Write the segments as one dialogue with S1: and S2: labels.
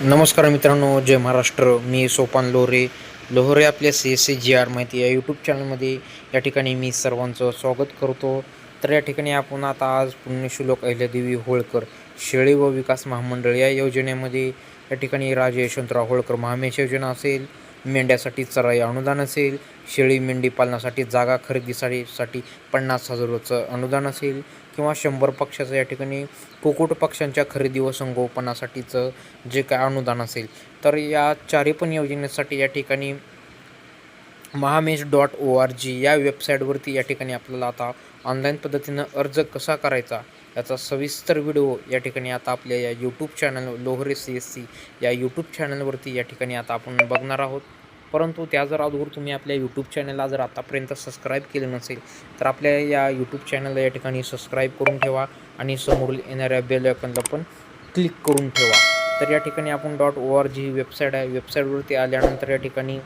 S1: नमस्कार मित्रांनो जय महाराष्ट्र. मी सोपान लोहरे लोहरे आपल्या C S C G R माहिती या यूट्यूब चॅनलमध्ये या ठिकाणी मी सर्वांचं स्वागत करतो. तर या ठिकाणी आपण आता आज पुण्यश्लोक अहिल्यादेवी होळकर शेळी व विकास महामंडळ या योजनेमध्ये या ठिकाणी राजे यशवंतराव होळकर महामेश योजना असेल. मेंढ्यासाठी चराई अनुदान असेल शेळी मेंढी पालनासाठी जागा खरेदीसाठी पन्नास पन्नास हजाराचं अनुदान असेल किंवा शंभर पक्षाचं या ठिकाणी कुकुट पक्ष्यांच्या खरेदी व संगोपनासाठीचं जे काय अनुदान असेल. तर या चारी पण योजनेसाठी या ठिकाणी महामेश डॉट ओ आर जी या वेबसाईटवरती या ठिकाणी आपल्याला आता ऑनलाईन पद्धतीनं अर्ज कसा करायचा याचा सविस्तर व्हिडिओ या ठिकाणी आता आपल्या या YouTube channel Lohare C S C या यूट्यूब चॅनलवरती या ठिकाणी आता आपण बघणार आहोत. परंतु त्या जर अगोदर तुम्ही आपल्या यूट्यूब चॅनलला जर आतापर्यंत सबस्क्राईब केलं नसेल तर आपल्या या यूट्यूब चॅनलला या ठिकाणी सबस्क्राईब करून ठेवा आणि समोर येणाऱ्या बेल आयकनला पण क्लिक करून ठेवा. तर या ठिकाणी आपण डॉट ओ आर जी ही वेबसाईट आहे वेबसाईटवरती आल्यानंतर या ठिकाणी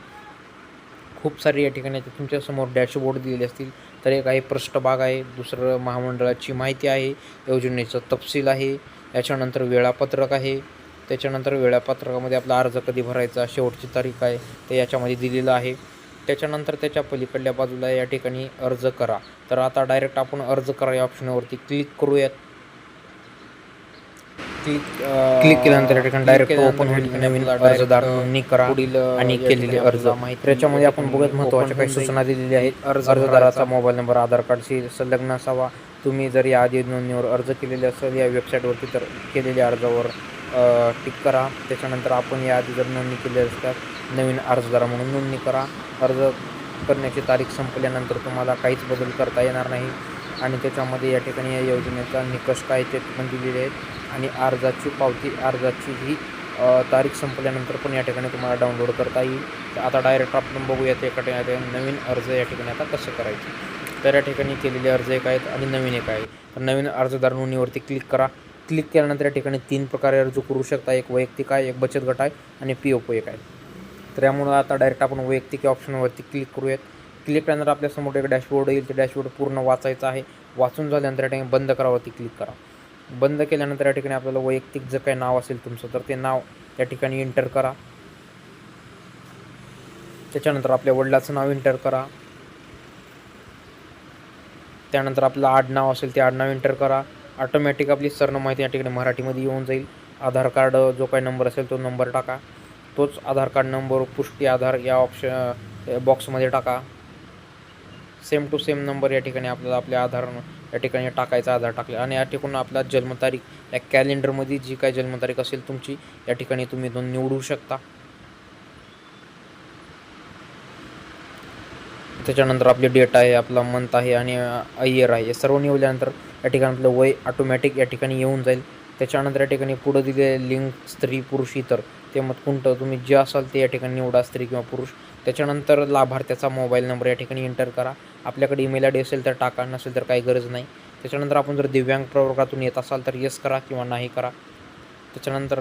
S1: खूप सारे या ठिकाणी तुमच्यासमोर डॅशबोर्ड दिलेले असतील. तर एक आहे पृष्ठभाग आहे दुसरं महामंडळाची माहिती आहे योजनेचं तपशील आहे याच्यानंतर वेळापत्रक आहे त्याच्यानंतर वेळापत्रकामध्ये आपला अर्ज कधी भरायचा शेवटची तारीख आहे ते याच्यामध्ये दिलेलं आहे. त्याच्यानंतर त्याच्या पलीकडल्या बाजूला या ठिकाणी अर्ज करा. तर आता डायरेक्ट आपण अर्ज करा या ऑप्शनवरती क्लिक करूयात. क्लिक क्लिक केल्यानंतर या ठिकाणी डायरेक्ट ओपन होईल नवीन अर्जदार नोंदणी करा
S2: पुढील
S1: आणि केलेले अर्ज.
S2: माहिती
S1: त्याच्यामध्ये आपण बघत महत्त्वाच्या काही सूचना दिलेल्या आहेत. अर्जदाराचा मोबाईल नंबर आधार कार्डशी संलग्न असावा. तुम्ही जर या आधी नोंदणीवर अर्ज केलेले असेल या वेबसाईटवरती तर केलेल्या अर्जावर टिक करा. त्याच्यानंतर आपण या आधी जर नोंदणी केली असल्यास नवीन अर्जदार म्हणून नोंदणी करा. अर्ज करण्याची तारीख संपल्यानंतर तुम्हाला काहीच बदल करता येणार नाही. आणि त्याच्यामध्ये या ठिकाणी या योजनेचा निकष काय ते पण दिलेले आहेत. आणि अर्जाची पावती अर्जाची ही तारीख संपल्यानंतर पण या ठिकाणी तुम्हाला डाउनलोड करता येईल. तर आता डायरेक्ट आपण बघूयात एका ठिकाणी नवीन अर्ज या ठिकाणी आता कसं करायचे. तर या ठिकाणी केलेले अर्ज एक आहेत आणि नवीन एक आहे. तर नवीन अर्जदार नोंदणीवरती क्लिक करा. क्लिक केल्यानंतर या ठिकाणी तीन प्रकारे अर्ज करू शकता. एक वैयक्तिक आहे एक बचत गट आहे आणि पी ओ एक आहे. तर यामुळं आता डायरेक्ट आपण वैयक्तिक ऑप्शनवरती क्लिक करूयात. क्लिक केल्यानंतर आपल्यासमोर एक डॅशबोर्ड येईल. ते डॅशबोर्ड पूर्ण वाचायचं आहे. वाचून झाल्यानंतर या ठिकाणी बंद करावरती क्लिक करा. बंद केल्यानंतर या ठिकाणी आपल्याला वैयक्तिक जर काही नाव असेल तुमचं तर ते नाव या ठिकाणी एंटर करा. त्याच्यानंतर आपल्या वडिलाचं नाव एंटर करा. त्यानंतर आपलं आडनाव असेल ते आडनाव एंटर करा. ऑटोमॅटिक आपली सर्ण माहिती या ठिकाणी मराठीमध्ये येऊन जाईल. आधार कार्ड जो काही नंबर असेल तो नंबर टाका. तोच आधार कार्ड नंबर पुष्टी आधार या ऑप्शन बॉक्समध्ये टाका. सेम टू सेम नंबर या ठिकाणी आपल्याला आपल्या आधार या ठिकाणी टाकायचा आधार टाकले. आणि या ठिकाणी आपला जन्मतारीख या कॅलेंडरमध्ये जी काय जन्मतारीख असेल तुमची या ठिकाणी तुम्ही दोन निवडू शकता. त्याच्यानंतर आपली डेट आहे आपला मंथ आहे आणि इयर आहे. हे सर्व निवडल्यानंतर या ठिकाणी आपलं वय ऑटोमॅटिक या ठिकाणी येऊन जाईल. त्याच्यानंतर या ठिकाणी पुढं दिले लिंग स्त्री पुरुष इतर ते मत कोणतं? तुम्ही जे असाल ते या ठिकाणी निवडा स्त्री किंवा पुरुष. त्याच्यानंतर लाभार्थ्याचा मोबाईल नंबर या ठिकाणी एंटर करा. आपल्याकडे ईमेल आय डी असेल तर टाका नसेल तर काही गरज नाही. त्याच्यानंतर आपण जर दिव्यांग प्रवर्गातून येत असाल तर येस करा किंवा नाही करा. त्याच्यानंतर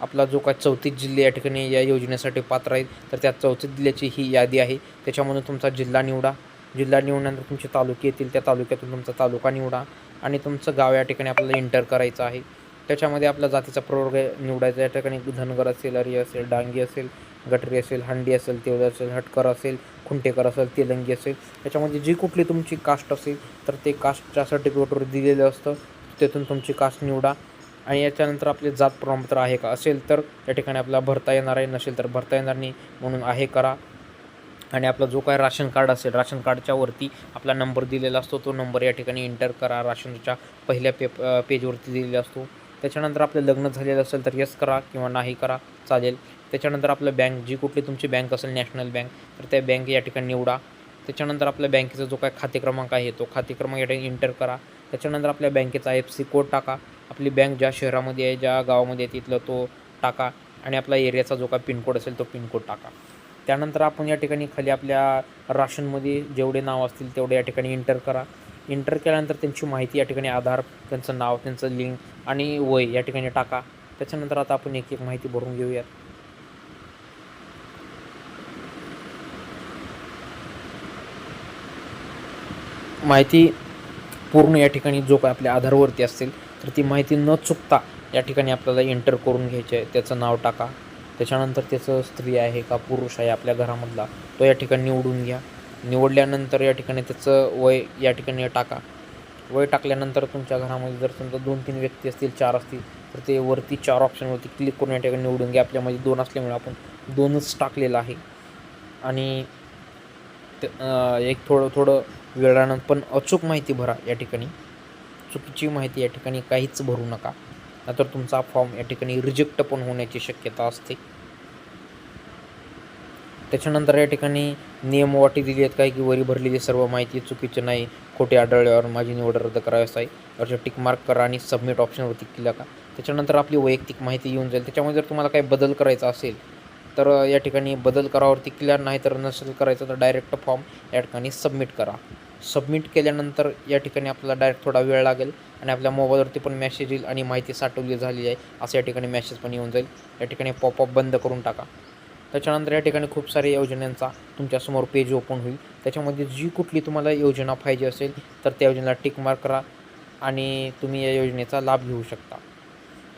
S1: आपला जो काय चौतीस जिल्हे या ठिकाणी या योजनेसाठी पात्र आहेत तर त्या चौतीस जिल्ह्याची ही यादी आहे. त्याच्यामधून तुमचा जिल्हा निवडा. जिल्हा निवडल्यानंतर तुमचे तालुके येतील त्या तालुक्यातून तुमचा तालुका निवडा आणि तुमचं गाव या ठिकाणी आपल्याला एंटर करायचं आहे. त्याच्यामध्ये आपला जातीचा प्रवर्ग निवडायचा या ठिकाणी धनगर असेल अरी असेल डांगी असेल गटरी असेल हंडी असेल तेवढं असेल हटकर असेल खुंटेकर असेल तेलंगी असेल त्याच्यामध्ये जी कुठली तुमची कास्ट असेल तर ते कास्टच्या सर्टिफिकेटवर दिलेलं असतं. तिथून तुमची कास्ट निवडा. आणि याच्यानंतर आपले जात प्रमाणपत्र आहे का असेल तर त्या ठिकाणी आपल्याला भरता येणार आहे. नसेल तर भरता येणार नाही म्हणून आहे करा. आणि आपला जो काय राशन कार्ड असेल राशन कार्डच्या वरती आपला नंबर दिलेला असतो. तो नंबर या ठिकाणी एंटर करा. राशनच्या पहिल्या पेप पेजवरती दिलेला असतो. त्याच्यानंतर आपलं लग्न झालेलं असेल तर यस करा किंवा नाही करा चालेल. त्याच्यानंतर आपलं बँक जी कुठली तुमची बँक असेल नॅशनल बँक तर त्या बँक या ठिकाणी निवडा. त्याच्यानंतर आपल्या बँकेचा जो काय खाते क्रमांक आहे तो खाते क्रमांक या ठिकाणी एंटर करा. त्याच्यानंतर आपल्या बँकेचा एफ सी कोड टाका. आपली बँक ज्या शहरामध्ये आहे ज्या गावामध्ये आहे तिथलं तो टाका. आणि आपला एरियाचा जो काय पिनकोड असेल तो पिनकोड टाका. त्यानंतर आपण या ठिकाणी खाली आपल्या राशनमध्ये जेवढे नाव असतील तेवढे या ठिकाणी एंटर करा. एंटर केल्यानंतर त्यांची माहिती या ठिकाणी आधार त्यांचं नाव त्यांचं लिंक आणि वय या ठिकाणी टाका. त्याच्यानंतर आता आपण एक एक माहिती भरून घेऊयात. माहिती पूर्ण या ठिकाणी जो काय आपल्या आधारवरती असतील तर ती माहिती न चुकता या ठिकाणी आपल्याला एंटर करून घ्यायचे आहे. त्याचं नाव टाका. त्याच्यानंतर त्याचं स्त्री आहे का पुरुष आहे आपल्या घरामधला तो या ठिकाणी निवडून घ्या. निवडल्यानंतर या ठिकाणी त्याचं वय या ठिकाणी टाका. वय टाकल्यानंतर तुमच्या घरामध्ये जर समजा दोन तीन व्यक्ती असतील चार असतील तर ते वरती चार ऑप्शनवरती क्लिक करून या ठिकाणी निवडून घ्या. आपल्यामध्ये दोन असल्यामुळे आपण दोनच टाकलेलं आहे. आणि एक थोडं थोडं वेळानंतर पण अचूक माहिती भरा या ठिकाणी. चुकीची माहिती या ठिकाणी काहीच भरू नका. नाहीतर तुमचा फॉर्म या ठिकाणी रिजेक्ट पण होण्याची शक्यता असते. त्याच्यानंतर या ठिकाणी नियम वाटी दिली आहेत काय की वरी भरलेली सर्व माहिती चुकीची नाही खोटे आढळल्यावर माझी निवड रद्द करावीच आहे. वरच्या टिक मार्क करा आणि सबमिट ऑप्शनवरती क्लिक करा. त्याच्यानंतर आपली वैयक्तिक माहिती येऊन जाईल. त्याच्यामध्ये जर तुम्हाला काही बदल करायचा असेल तर या ठिकाणी बदल करावरती क्लिअर नाही तर नसेल करायचं तर डायरेक्ट फॉर्म या ठिकाणी सबमिट करा. सबमिट केल्यानंतर या ठिकाणी आपल्याला डायरेक्ट थोडा वेळ लागेल आणि आपल्या मोबाईलवरती पण मेसेज येईल आणि माहिती साठवली झाली आहे असं या ठिकाणी मेसेज पण येऊन जाईल. या ठिकाणी पॉपअप बंद करून टाका. त्याच्यानंतर या ठिकाणी खूप साऱ्या योजनांचा तुमच्यासमोर पेज ओपन होईल. त्याच्यामध्ये जी कुठली तुम्हाला योजना पाहिजे असेल तर त्या योजनेला टिक मार्क करा आणि तुम्ही या योजनेचा लाभ घेऊ शकता.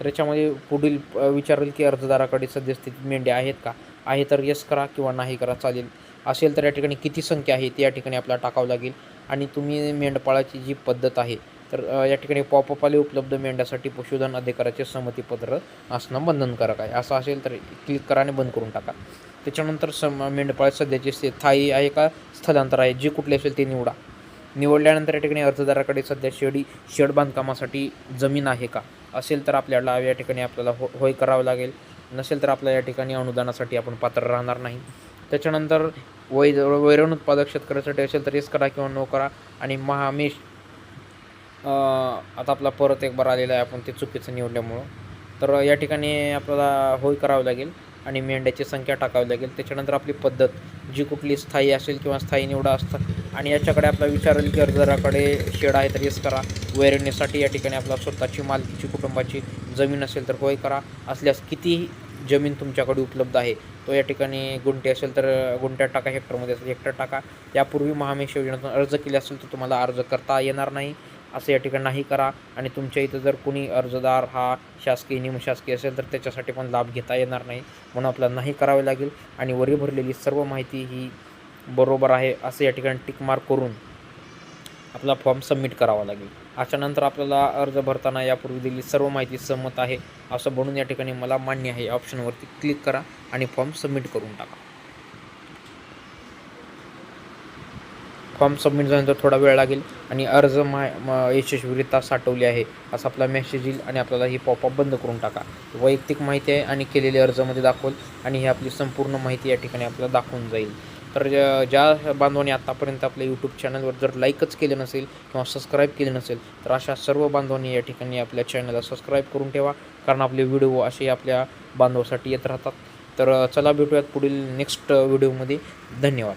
S1: तर याच्यामध्ये पुढील विचारेल की अर्जदाराकडे सद्यस्थितीत मेंढ्या आहेत का? आहे तर येस करा किंवा नाही करा चालेल. असेल तर या ठिकाणी किती संख्या आहे ती या ठिकाणी आपल्याला टाकावं लागेल. आणि तुम्ही मेंढपाळाची जी पद्धत आहे तर या ठिकाणी पॉपअप आले उपलब्ध मेंढ्यासाठी पशुधन अधिकाराचे संमतीपत्र असणं बंधनकारक आहे. असं असेल तर क्लिक करा आणि बंद करून टाका. त्याच्यानंतर सम मेंढपाळ सध्याची स्थायी आहे का? स्थलांतर आहे. जे कुठले असेल ते निवडा. निवडल्यानंतर या ठिकाणी अर्जदाराकडे सध्या शेडी शेड बांधकामासाठी जमीन आहे का? असेल तर आपल्याला या ठिकाणी आपल्याला हो होय करावं लागेल. नसेल तर आपल्या या ठिकाणी अनुदानासाठी आपण पात्र राहणार नाही. त्याच्यानंतर वै वैरण उत्पादक शेतकऱ्यासाठी असेल तर एस करा किंवा नो करा आणि महामेश आता आपला परत एक बार आलेला आहे आपण ते चुकीचं निवडल्यामुळं. तर या ठिकाणी आपल्याला होय करावं लागेल. आणि मेंढ्याची संख्या टाकावी लागेल. त्याच्यानंतर आपली पद्धत जी कुठली स्थायी असेल किंवा स्थायी निवडा असतात. आणि याच्याकडे आपला विचारेल की अर्जदाराकडे शेड आहे तर येस करा. वैरणीसाठी या ठिकाणी आपला स्वतःची मालकीची कुटुंबाची जमीन असेल तर होय करा. असल्यास किती जमीन तुमच्याकडे उपलब्ध आहे तो या ठिकाणी गुंठे असेल तर गुंठ्यात टाका हेक्टरमध्ये असेल हेक्टर टाका. यापूर्वी महामेश योजनेतून अर्ज केले असेल तर तुम्हाला अर्ज करता येणार नाही. असं या ठिकाणी नाही करा. आणि तुमच्या इथं जर कोणी अर्जदार हा शासकीय निमशासकीय असेल तर त्याच्यासाठी पण लाभ घेता येणार नाही. म्हणून आपल्याला नाही करावे लागेल. आणि वरी भरलेली सर्व माहिती ही बरोबर आहे असं या ठिकाणी टिकमार्क करून आपला फॉर्म सबमिट करावा लागेल. अशानंतर आपल्याला अर्ज भरताना यापूर्वी दिलेली सर्व माहिती सहमत आहे असं म्हणून या ठिकाणी मला मान्य आहे. ऑप्शनवरती क्लिक करा आणि फॉर्म सबमिट करून टाका. फॉर्म सबमिट झाल्यानंतर थोडा वेळ लागेल आणि अर्ज मा यशस्वीरित्या साठवली आहे असा आपला मेसेज येईल आणि आपल्याला ही पॉपअप बंद करून टाका. वैयक्तिक माहिती आहे आणि केलेली अर्जामध्ये दाखवल आणि ही आपली संपूर्ण माहिती या ठिकाणी आपल्याला दाखवून जाईल. तर ज्या- ज्या बांधवांनी आत्तापर्यंत आपल्या यूट्यूब चॅनलवर जर लाईकच केलं नसेल किंवा सबस्क्राईब केले नसेल तर अशा सर्व बांधवांनी या ठिकाणी आपल्या चॅनलला सबस्क्राईब करून ठेवा कारण आपले व्हिडिओ असे आपल्या बांधवासाठी येत राहतात. तर चला भेटूयात पुढील नेक्स्ट व्हिडिओमध्ये धन्यवाद.